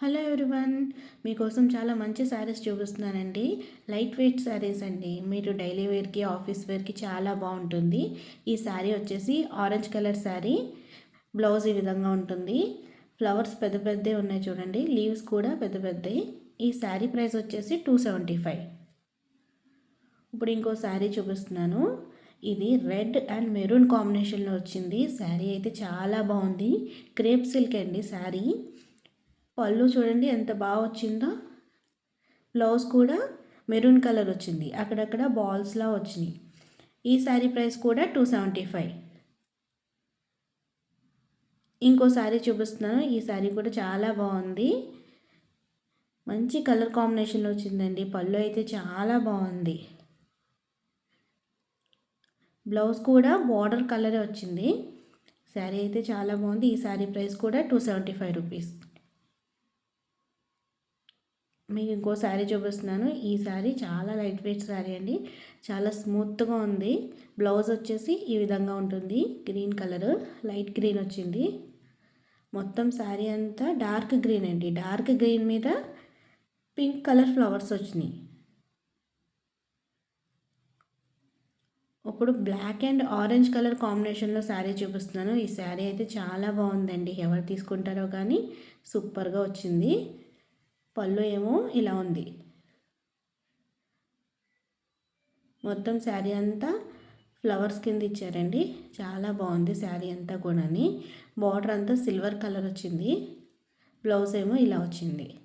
Hello everyone మీకోసం చాలా మంచి శారీస్ చూపిస్తున్నానండి. లైట్ వెయిట్ శారీస్ అండి. మీరు డైలీ వేర్కి ఆఫీస్ వేర్కి చాలా బాగుంటుంది. ఈ శారీ వచ్చేసి ఆరెంజ్ కలర్ శారీ. బ్లౌజ్ ఈ విధంగా ఉంటుంది. ఫ్లవర్స్ పెద్ద పెద్దవి ఉన్నాయి చూడండి. లీవ్స్ కూడా పెద్ద పెద్దవి. ఈ శారీ ప్రైస్ వచ్చేసి టూ సెవెంటీ ఫైవ్. ఇప్పుడు ఇంకో శారీ చూపిస్తున్నాను. ఇది రెడ్ అండ్ మెరూన్ కాంబినేషన్లో వచ్చింది. శారీ అయితే చాలా బాగుంది. క్రేప్ సిల్క్ అండి శారీ. పళ్ళు చూడండి ఎంత బాగా వచ్చిందో. బ్లౌజ్ కూడా మెరూన్ కలర్ వచ్చింది. అక్కడక్కడ బాల్స్లా వచ్చినాయి. ఈ శారీ ప్రైస్ కూడా టూ సెవెంటీ ఫైవ్. ఇంకో శారీ చూపిస్తున్నాను. ఈ శారీ కూడా చాలా బాగుంది. మంచి కలర్ కాంబినేషన్లో వచ్చిందండి. పళ్ళు అయితే చాలా బాగుంది. బ్లౌజ్ కూడా బార్డర్ కలరే వచ్చింది. శారీ అయితే చాలా బాగుంది. ఈ శారీ ప్రైస్ కూడా టూ సెవెంటీ ఫైవ్ రూపీస్. మీకు ఇంకో శారీ చూపిస్తున్నాను. ఈ శారీ చాలా లైట్ వెయిట్ శారీ అండి. చాలా స్మూత్గా ఉంది. బ్లౌజ్ వచ్చేసి ఈ విధంగా ఉంటుంది. గ్రీన్ కలర్ లైట్ గ్రీన్ వచ్చింది. మొత్తం శారీ అంతా డార్క్ గ్రీన్ అండి. డార్క్ గ్రీన్ మీద పింక్ కలర్ ఫ్లవర్స్ వచ్చినాయి. ఇప్పుడు బ్లాక్ అండ్ ఆరెంజ్ కలర్ కాంబినేషన్లో శారీ చూపిస్తున్నాను. ఈ శారీ అయితే చాలా బాగుందండి. ఎవరు తీసుకుంటారో కానీ సూపర్గా వచ్చింది. పళ్ళు ఏమో ఇలా ఉంది. మొత్తం శారీ అంతా ఫ్లవర్స్ కింద ఇచ్చారండి. చాలా బాగుంది శారీ అంతా కూడా బార్డర్ అంతా సిల్వర్ కలర్ వచ్చింది. బ్లౌజ్ ఏమో ఇలా వచ్చింది.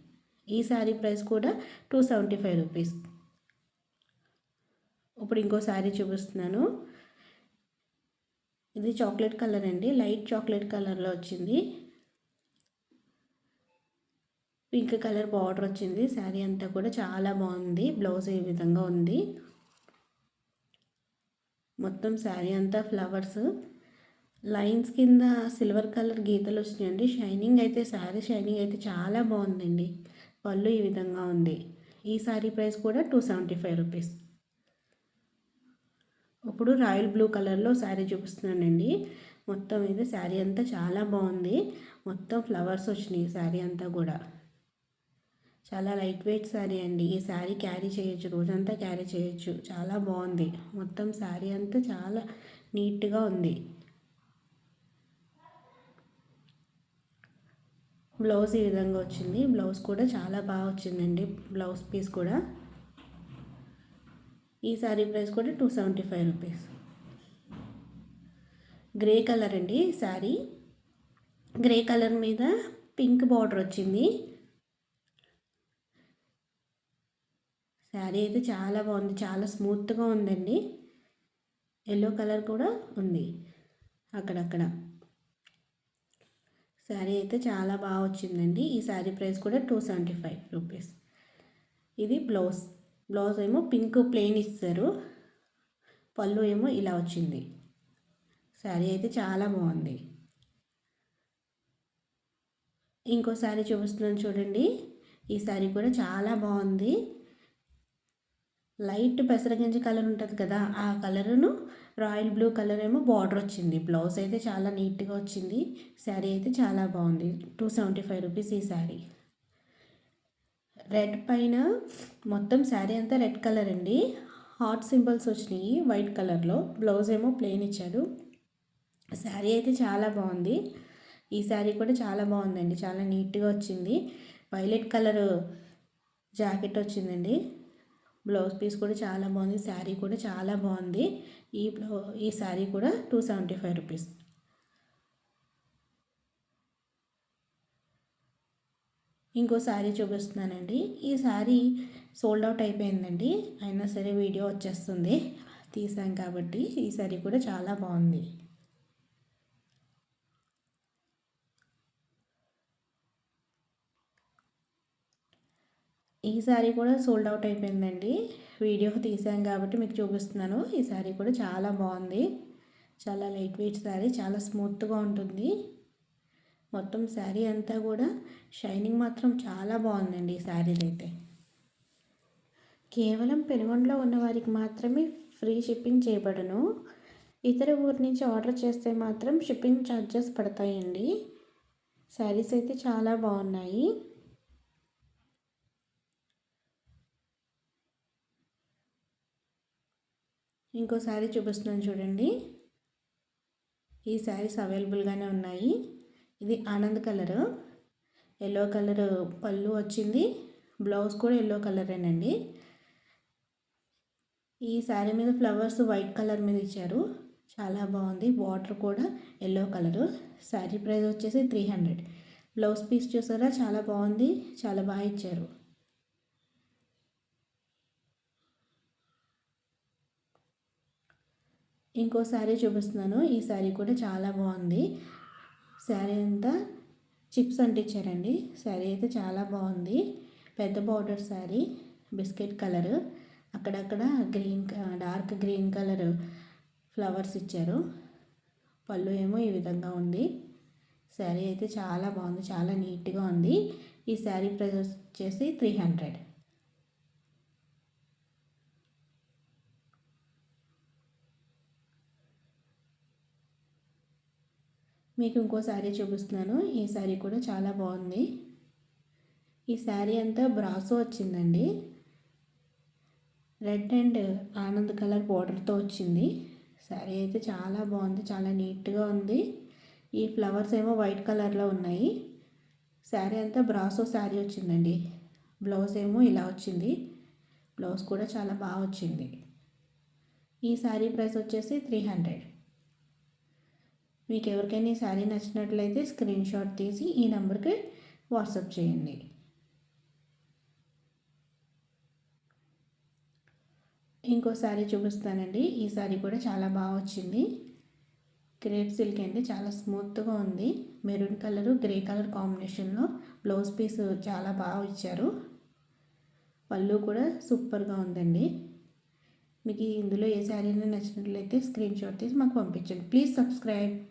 ఈ శారీ ప్రైస్ కూడా టూ సెవెంటీ ఫైవ్ రూపీస్. ఇప్పుడు ఇంకో శారీ చూపిస్తున్నాను. ఇది చాక్లెట్ కలర్ అండి. లైట్ చాక్లెట్ కలర్లో వచ్చింది. పింక్ కలర్ బార్డర్ వచ్చింది. శారీ అంతా కూడా చాలా బాగుంది. బ్లౌజ్ ఈ విధంగా ఉంది. మొత్తం శారీ అంతా ఫ్లవర్స్. లైన్స్ కింద సిల్వర్ కలర్ గీతలు వచ్చినాయండి. షైనింగ్ అయితే శారీ షైనింగ్ అయితే చాలా బాగుందండి. పళ్ళు ఈ విధంగా ఉంది. ఈ శారీ ప్రైస్ కూడా టూ సెవెంటీ ఫైవ్ రూపీస్. ఇప్పుడు రాయల్ బ్లూ కలర్లో శారీ చూపిస్తున్నానండి. మొత్తం ఇది శారీ అంతా చాలా బాగుంది. మొత్తం ఫ్లవర్స్ వచ్చినాయి శారీ అంతా కూడా. చాలా లైట్ వెయిట్ శారీ అండి. ఈ శారీ క్యారీ చేయొచ్చు రోజంతా క్యారీ చేయొచ్చు. చాలా బాగుంది. మొత్తం శారీ అంతా చాలా నీట్గా ఉంది. బ్లౌజ్ ఈ విధంగా వచ్చింది. బ్లౌజ్ కూడా చాలా బాగా వచ్చిందండి. బ్లౌజ్ పీస్ కూడా. ఈ శారీ ప్రైస్ కూడా two seventy five rupees. Grey colour అండి శారీ. గ్రే కలర్ మీద పింక్ బార్డర్ వచ్చింది. శారీ అయితే చాలా బాగుంది. చాలా స్మూత్గా ఉందండి. ఎల్లో కలర్ కూడా ఉంది అక్కడక్కడ. శారీ అయితే చాలా బాగా వచ్చిందండి. ఈ శారీ ప్రైస్ కూడా టూ సెవెంటీ ఫైవ్ రూపీస్. ఇది బ్లౌజ్. బ్లౌజ్ ఏమో పింక్ ప్లెయిన్ ఇస్తారు. పళ్ళు ఏమో ఇలా వచ్చింది. శారీ అయితే చాలా బాగుంది. ఇంకో శారీ చూపిస్తున్నాను చూడండి. ఈ శారీ కూడా చాలా బాగుంది. లైట్ పెసరగింజ కలర్ ఉంటుంది కదా ఆ కలరును రాయల్ బ్లూ కలర్ ఏమో బార్డర్ వచ్చింది. బ్లౌజ్ అయితే చాలా నీట్గా వచ్చింది. శారీ అయితే చాలా బాగుంది. టూ సెవెంటీ ఫైవ్ రూపీస్ ఈ శారీ. రెడ్ పైన మొత్తం శారీ అంతా రెడ్ కలర్ అండి. హాట్ సింబల్స్ వచ్చినాయి వైట్ కలర్లో. బ్లౌజ్ ఏమో ప్లెయిన్ ఇచ్చారు. శారీ అయితే చాలా బాగుంది. ఈ శారీ కూడా చాలా బాగుందండి. చాలా నీట్గా వచ్చింది. వైలెట్ కలర్ జాకెట్ వచ్చిందండి. బ్లౌజ్ పీస్ కూడా చాలా బాగుంది. శారీ కూడా చాలా బాగుంది. ఈ బ్లౌ ఈ శారీ కూడా టూ సెవెంటీ ఫైవ్ రూపీస్. ఇంకో శారీ చూపిస్తున్నానండి. ఈ శారీ సోల్డ్ అవుట్ అయిపోయిందండి. అయినా సరే వీడియో వచ్చేస్తుంది. తీసాం కాబట్టి ఈ శారీ కూడా చాలా బాగుంది. ఈ శారీ కూడా సోల్డ్ అవుట్ అయిపోయిందండి. వీడియో తీసాం కాబట్టి మీకు చూపిస్తున్నాను. ఈ శారీ కూడా చాలా బాగుంది. చాలా లైట్ వెయిట్ శారీ చాలా స్మూత్గా ఉంటుంది. మొత్తం శారీ అంతా కూడా షైనింగ్ మాత్రం చాలా బాగుందండి ఈ శారీలు అయితే. కేవలం పెనుగొండలో ఉన్న వారికి మాత్రమే ఫ్రీ షిప్పింగ్ చేయబడను. ఇతర ఊరి నుంచి ఆర్డర్ చేస్తే మాత్రం షిప్పింగ్ ఛార్జెస్ పడతాయండి. శారీస్ అయితే చాలా బాగున్నాయి. ఇంకో శారీ చూపిస్తున్నాను చూడండి. ఈ శారీస్ అవైలబుల్గానే ఉన్నాయి. ఇది ఆనంద్ కలరు. ఎల్లో కలర్ పళ్ళు వచ్చింది. బ్లౌజ్ కూడా ఎల్లో కలరేనండి ఈ శారీ మీద ఫ్లవర్స్ వైట్ కలర్ మీద ఇచ్చారు. చాలా బాగుంది. వాటర్ కూడా ఎల్లో కలరు శారీ ప్రైస్ వచ్చేసి త్రీ హండ్రెడ్ బ్లౌజ్ పీస్ చూసారా? చాలా బాగుంది. చాలా బాగా ఇచ్చారు. ఇంకో శారీ చూపిస్తున్నాను. ఈ శారీ కూడా చాలా బాగుంది. శారీ అంతా చిప్స్ అంటించారండి. శారీ అయితే చాలా బాగుంది. పెద్ద బార్డర్ శారీ బిస్కెట్ కలర్. అక్కడక్కడ green dark green colour flowers ఇచ్చారు. పళ్ళు ఏమో ఈ విధంగా ఉంది. శారీ అయితే చాలా బాగుంది. చాలా నీట్గా ఉంది. ఈ శారీ ప్రైస్ వచ్చేసి త్రీ హండ్రెడ్. మీకు ఇంకో శారీ చూపిస్తున్నాను. ఈ శారీ కూడా చాలా బాగుంది. ఈ శారీ అంతా బ్రాసో వచ్చిందండి. రెడ్ అండ్ ఆనంద్ కలర్ బార్డర్తో వచ్చింది. శారీ అయితే చాలా బాగుంది చాలా నీట్గా ఉంది. ఈ ఫ్లవర్స్ ఏమో వైట్ కలర్లో ఉన్నాయి. శారీ అంతా బ్రాసో శారీ వచ్చిందండి. బ్లౌజ్ ఏమో ఇలా వచ్చింది. బ్లౌజ్ కూడా చాలా బాగా వచ్చింది. ఈ శారీ ప్రైస్ వచ్చేసి త్రీ హండ్రెడ్ మీకు ఎవరికైనా ఈ శారీ నచ్చినట్లయితే స్క్రీన్ షాట్ తీసి ఈ నెంబర్కి వాట్సాప్ చేయండి. ఇంకో శారీ చూపిస్తానండి. ఈ శారీ కూడా చాలా బాగా వచ్చింది. క్రేప్ సిల్క్ అండి. చాలా స్మూత్గా ఉంది. మెరూన్ కలర్ గ్రే కలర్ కాంబినేషన్లో బ్లౌజ్ పీస్ చాలా బాగా ఇచ్చారు. పళ్ళు కూడా సూపర్గా ఉందండి. మీకు ఇందులో ఏ శారీ నచ్చినట్లయితే స్క్రీన్ షాట్ తీసి మాకు పంపించండి. Please subscribe.